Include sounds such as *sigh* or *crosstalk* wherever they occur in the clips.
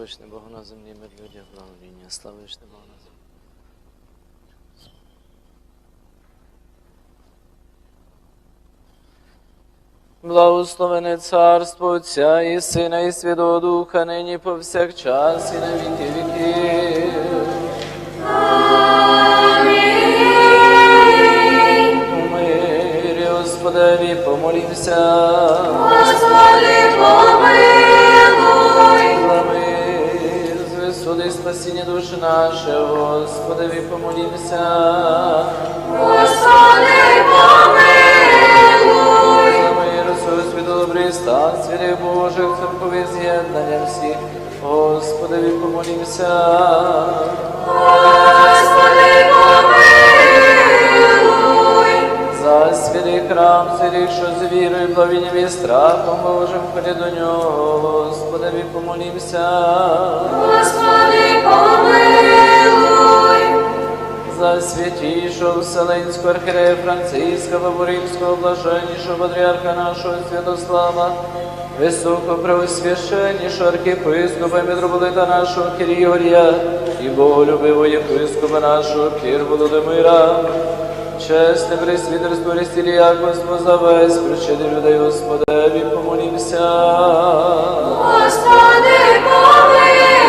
Славишне Богу на землі, мир людях, благовіння. Славишне Богу на землі. Благословене царство Отця і Сина, і Святого Духа, нині повсякчас, і на віки віків. У мирі Господеві помолімся. Господи, помилуй, спасіння душі наші, Господи, помолімся. Господи, помилуй, За мир, світу добрий стан, святих Божих, церкові з'єднання всіх, Господи, помолімся. Господи, помилуй, святий храм, святих, що з вірою, благовінням і страхом Божим, ході до нього, Господеві помолімся. Господи, помилуй, За святішого Вселенського архірея Франциска, Баборимського, блаженнішого патріарха нашого Святослава, високопреосвященнішого архіпископа, митрополита нашого Кирігорія і боголюбивого єпископа нашого Кір Володимира, чесне пресвітерство Христі яконство за весь причини людей Господеві, помолімся. Господи, помилуй,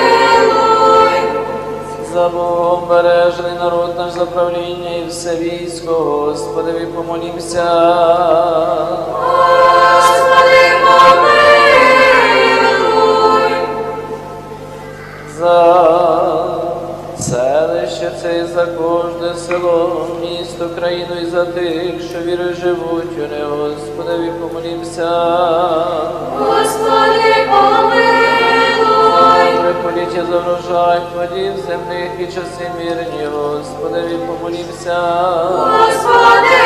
За Богом бережений народ наш за правління і все військо, Господеві помолімся. Господи, помилуй, За селище це і за кожне село, місто, країну і за тих, що віри живуть у не, Господеві помолімся. Господи, помилуй, Приходіть за врожай плодів земних і часи мирні, Господеві помолімся. Господи,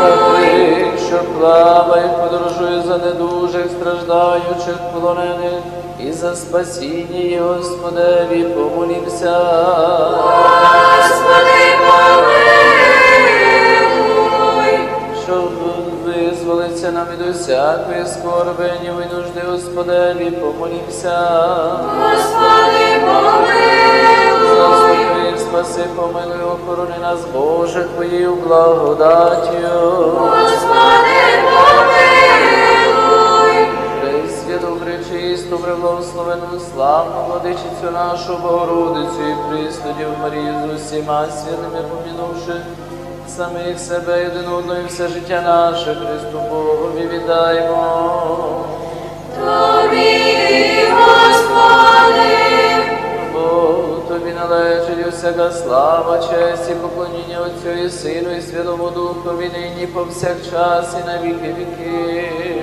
За тих, що плавають, подорожують за недужих, страждаючих, полонених, і за спасіння, і Господеві, помолімся. Господи, помилуй, Щоб визволиться нам від усякої скорбені, і нужди, Господеві, помолімся. Господи, помилуй, Заступи, спаси, помилуй, охорони нас, Боже, Твоєю благодаттю. Господи, пречисту, преблагословену, славну владичицю нашу Богородицю і Престудів Марію з усіма святими помінувши самих себе один одного і все життя наше Христу Богові віддаємо. Тобі, Господи, Бо тобі належить усяка слава, честь і поклоніння Отцю і Сину і Святому Духові нині повсякчас і на віки віків.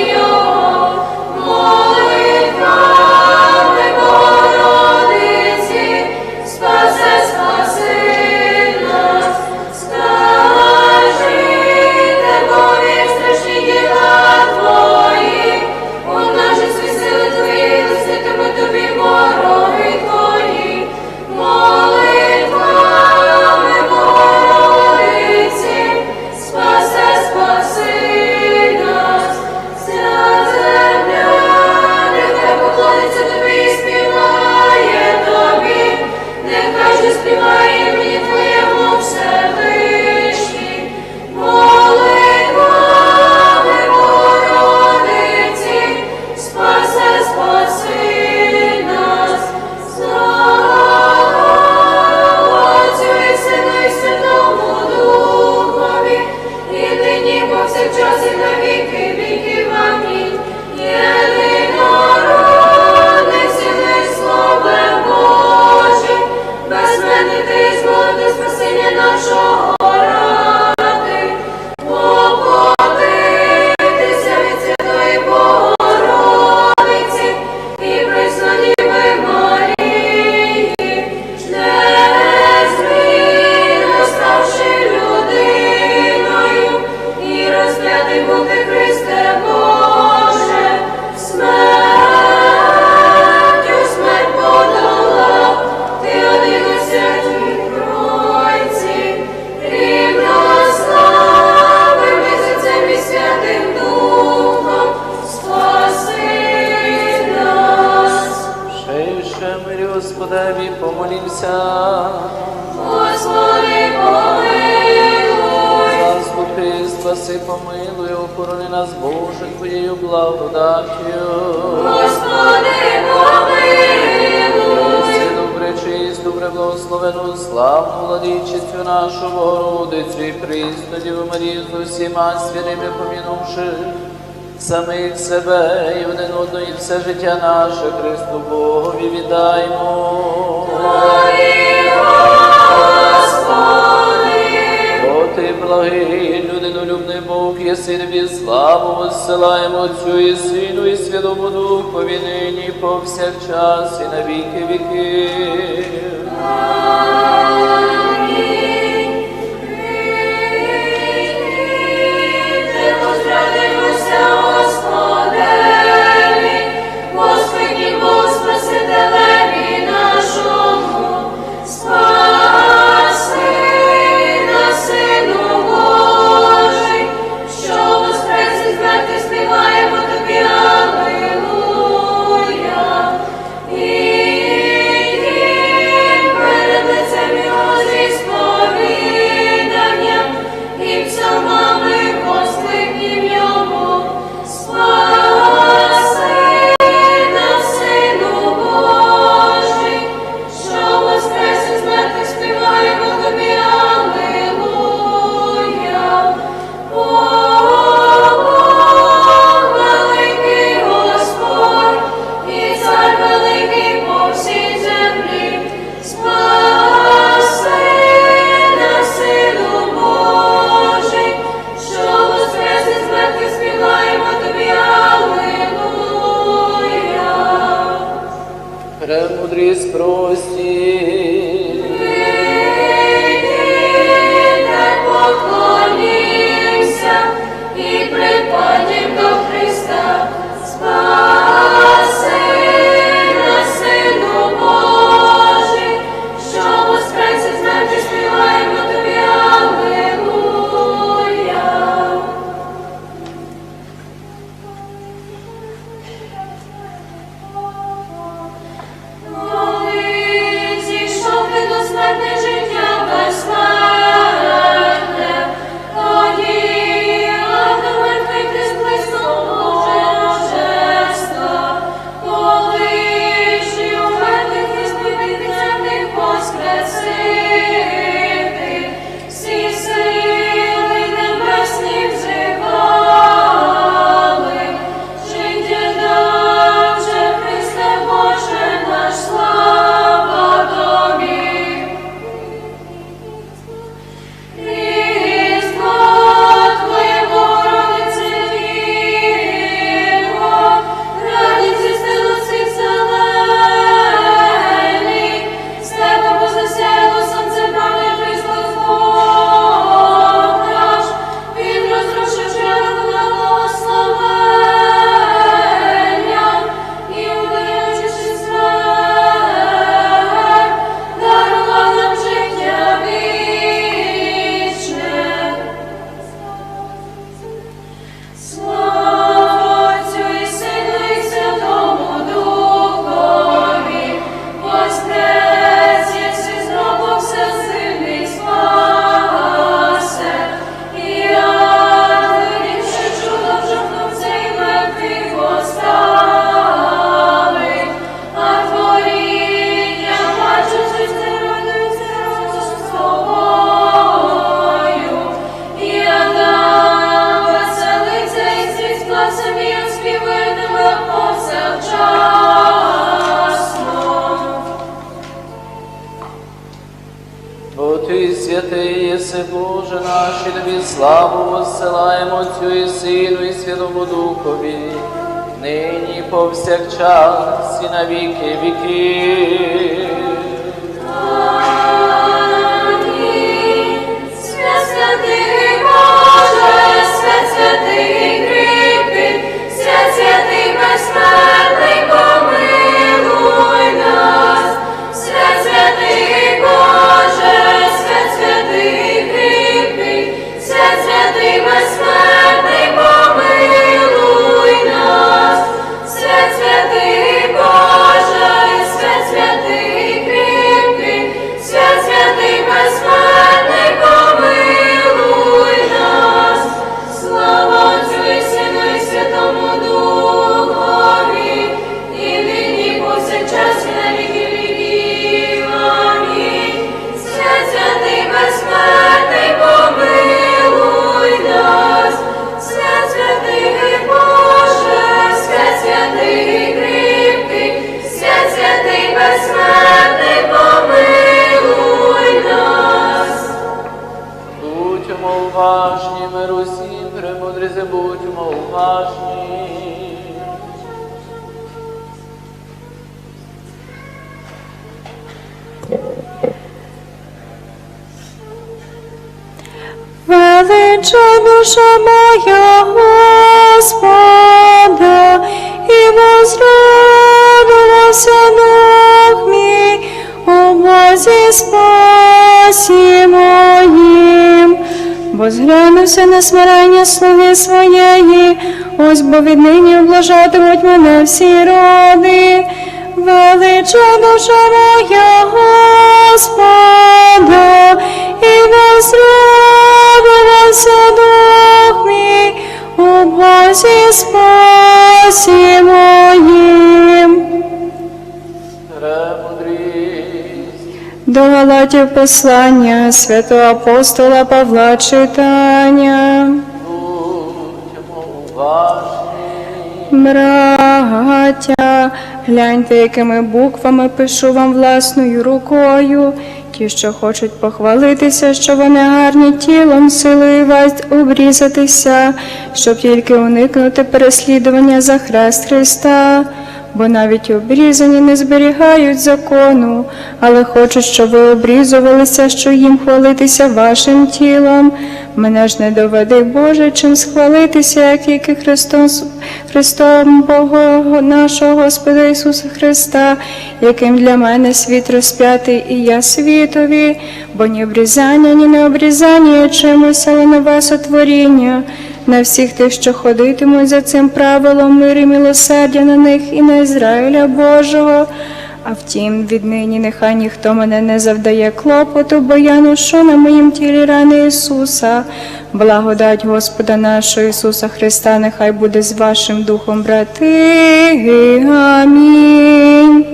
спаси, помилуй, охорони нас, Боже, Твоєю благодаттю. Господи, помилуй! Сину пречист, добре благословену, славну владичицю нашу Богородицю і пристадів, Марію з усіма святими помінувши самих себе і один одного, і все життя наше Христу Богові віддаймо. Твої, Господи! О, ти благий, любний Бог, і Синові, славу воссилаємо Отцю і Сину, і Святому Духу, і нині, повсякчас, і на віки віки. Величай душа моя Господа, і возрадувався дух мій у Бозі спасі моїм. Бо зглянувся на смирення слові своєї, ось бо віднині облажатимуть мене всі роди. Велича душа моя Господа, Бозі спасі моїм. До Галатів послання святого апостола Павла читання. Браття, гляньте, якими буквами пишу вам власною рукою. Ті, що хочуть похвалитися, що вони гарні тілом, силою вас обрізатися, щоб тільки уникнути переслідування за хрест Христа. Бо навіть обрізані не зберігають закону, але хочуть, щоб ви обрізувалися, що їм хвалитися вашим тілом. Мене ж не доведи, Боже, чим схвалитися, як тільки Христом, Христом Бога нашого Господа Ісуса Христа, яким для мене світ розп'ятий, і я світові, бо ні обрізання, ні не обрізання є чимось, але нове сотворіння. На всіх тих, що ходитимуть за цим правилом мир і милосердя на них і на Ізраїля Божого. А втім, віднині нехай ніхто мене не завдає клопоту, бо я ношу на моїм тілі рани Ісуса. Благодать Господа нашого Ісуса Христа, нехай буде з вашим духом, брати. Амінь.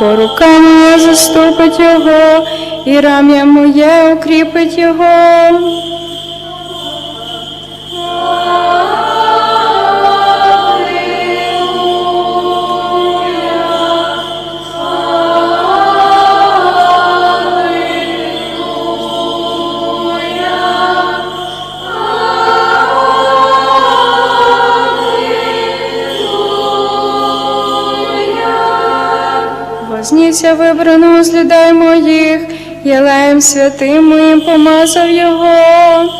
Бо рука моя заступить його, і рам'я моє укріпить його. Вознісся вибраного слідай моїх, єлеєм святим моїм помазав його.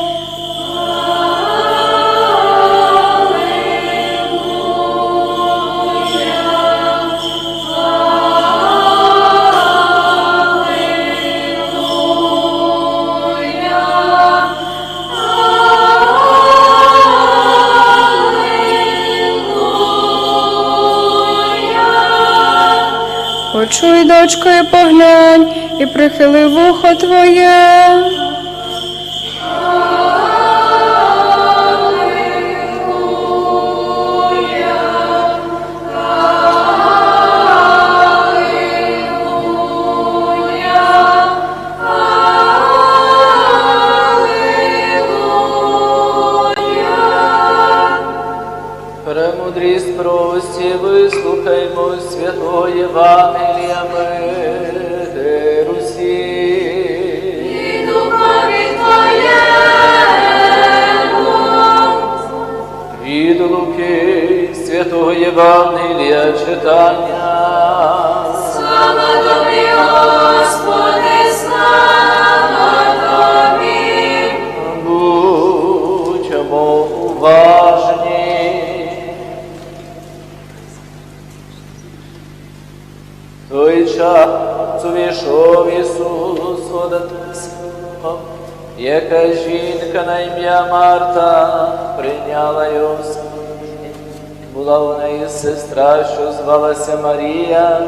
Почуй, дочко, і поглянь, і прихили вухо твоє. Святого Євангелія читання. Слава Тобі, Господи, слава Тобі. Будьмо уважні. Той час увійшов Ісус водатися, яка жінка на ім'я Марта прийняла спільні. Була у неї сестра, що звалася Марія,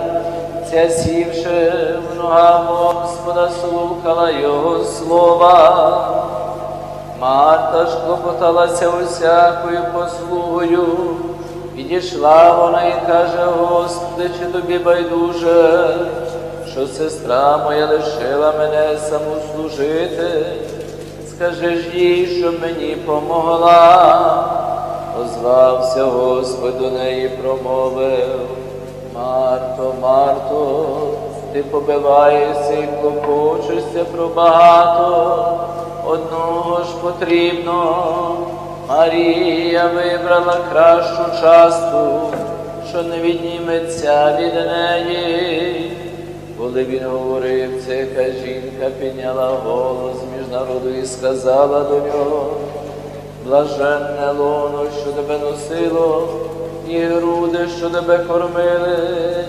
ця сівши в ногах Господа, слухала його слова. Марта ж клопоталася усякою послугою. Підійшла вона і каже, Господи, чи тобі байдуже, що сестра моя лишила мене саму служити. Скажи ж їй, що мені помогла. Озвався Господь до неї, промовив, Марто, Марто, ти побиваєшся і клопочешся про багато, одного ж потрібно. Марія вибрала кращу частку, що не відніметься від неї. Коли він говорив це, яка жінка підняла голос між народу і сказала до нього, блаженне лоно, що тебе носило, і груди, що тебе кормили.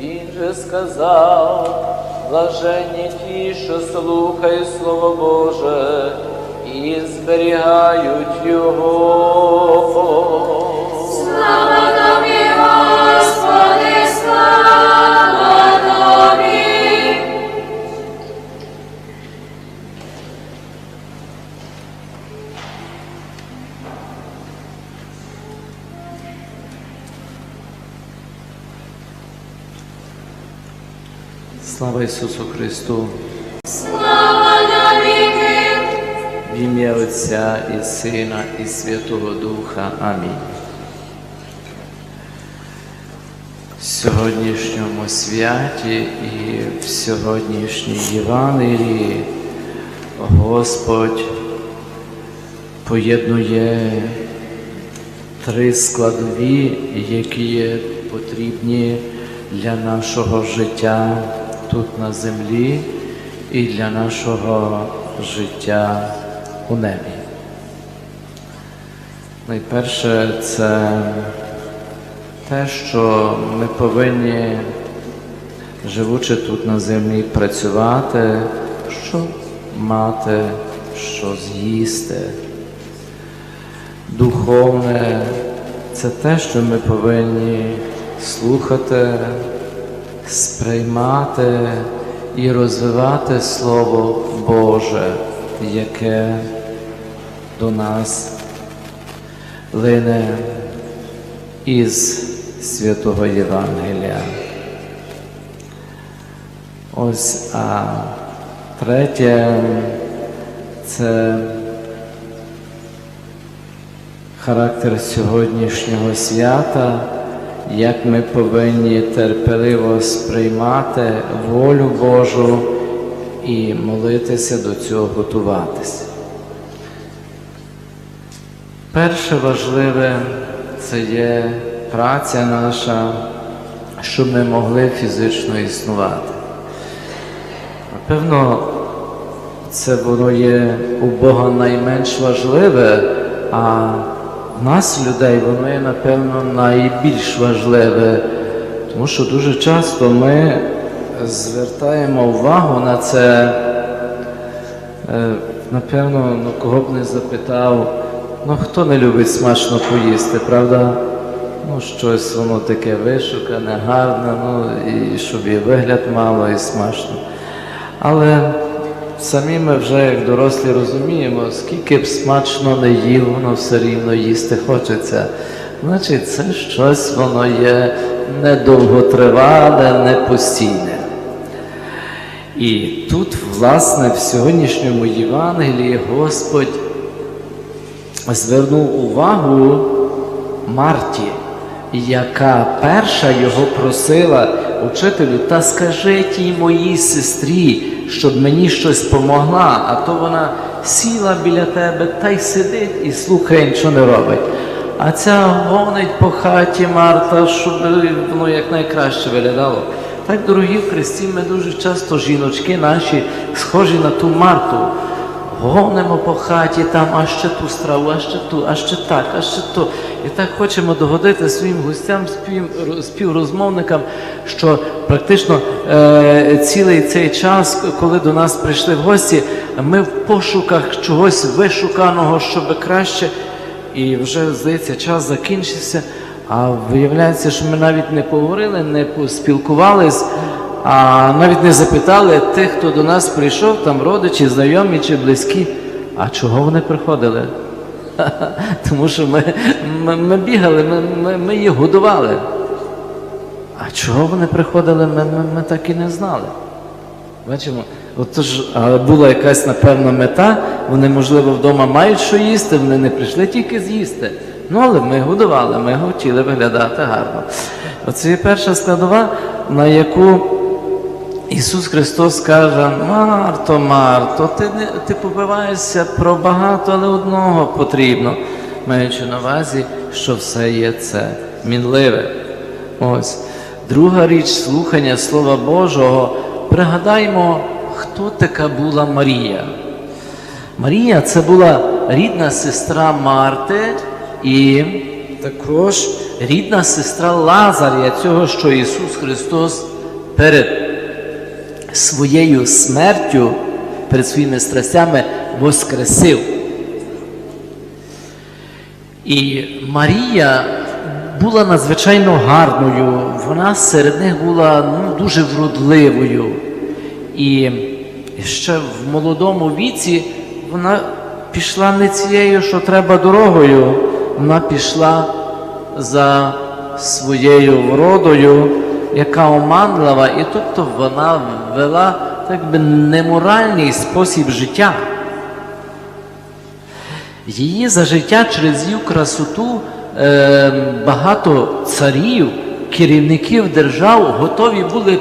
Він же сказав, блаженні ті, що слухають Слово Боже і зберігають його. Слава Ісусу Христу! Слава навіки. В ім'я Отця і Сина, і Святого Духа. Амінь. В сьогоднішньому святі і в сьогоднішній Євангелії Господь поєднує три складові, які є потрібні для нашого життя тут на землі і для нашого життя у небі. Найперше це те, що ми повинні, живучи тут на землі, працювати, щоб мати що з'їсти. Духовне це те, що ми повинні слухати, сприймати і розвивати Слово Боже, яке до нас лине із святого Євангелія. Ось а третє це характер сьогоднішнього свята, як ми повинні терпеливо сприймати волю Божу і молитися до цього готуватися. Перше важливе це є праця наша, щоб ми могли фізично існувати. Напевно, це воно є у Бога найменш важливе, а нас, людей, воно є, напевно, найбільш важливе, тому що дуже часто ми звертаємо увагу на це, Е, напевно, ну, кого б не запитав, ну хто не любить смачно поїсти, правда? Ну, щось воно таке вишукане, гарне, ну і щоб і вигляд мало, і смачно. Але самі ми вже як дорослі розуміємо, скільки б смачно не їв, воно все рівно їсти хочеться. Значить, це щось воно є недовготривале, не постійне. І тут, власне, в сьогоднішньому Євангелії Господь звернув увагу Марті, яка перша його просила учителю, та скажи тій моїй сестрі, щоб мені щось помогла, а то вона сіла біля тебе та й сидить і слухає, нічого не робить. А ця гонить по хаті Марта, щоб воно якнайкраще виглядало. Так, дорогі в Христі, ми дуже часто жіночки наші схожі на ту Марту. Гонимо по хаті, там, а ще ту страву, а ще ту, а ще так, а ще то. І так хочемо догодити своїм гостям, спів- співрозмовникам, що практично е, цілий цей час, коли до нас прийшли в гості, ми в пошуках чогось вишуканого, щоб краще. І вже, здається, час закінчився. А виявляється, що ми навіть не поговорили, не поспілкувались, а навіть не запитали тих, хто до нас прийшов, там родичі, знайомі чи близькі. А чого вони приходили? *laughs* Тому що ми, ми, ми бігали, ми, ми, ми їх годували. А чого вони приходили, ми, ми, ми так і не знали. Бачимо, отож, була якась напевно мета, вони, можливо, вдома мають що їсти, вони не прийшли тільки з'їсти. Ну, але ми годували, ми хотіли виглядати гарно. Оце є перша складова, на яку Ісус Христос каже: Марто, Марто, ти, ти побиваєшся про багато, але одного потрібно, маючи на увазі, що все є це мінливе. Ось. Друга річ слухання Слова Божого. Пригадаймо, хто така була Марія. Марія це була рідна сестра Марти і також рідна сестра Лазаря, цього, що Ісус Христос перед своєю смертю, перед своїми страстями воскресив. І Марія була надзвичайно гарною, вона серед них була ну, дуже вродливою. І ще в молодому віці вона пішла не цією, що треба дорогою, вона пішла за своєю вродою, яка оманлива, і тобто вона вела так би неморальний спосіб життя. Її за життя через її красоту е, багато царів, керівників держав готові були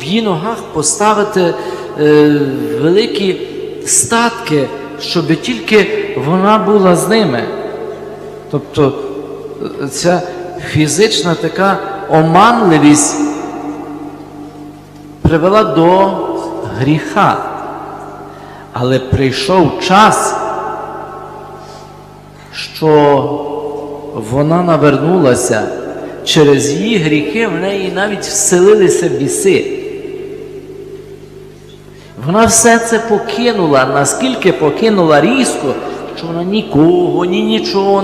в її ногах поставити е, великі статки, щоб тільки вона була з ними. Тобто е, ця фізична така оманливість привела до гріха. Але прийшов час, що вона навернулася через її гріхи, в неї навіть вселилися біси. Вона все це покинула, наскільки покинула різко, що вона нікого, ні нічого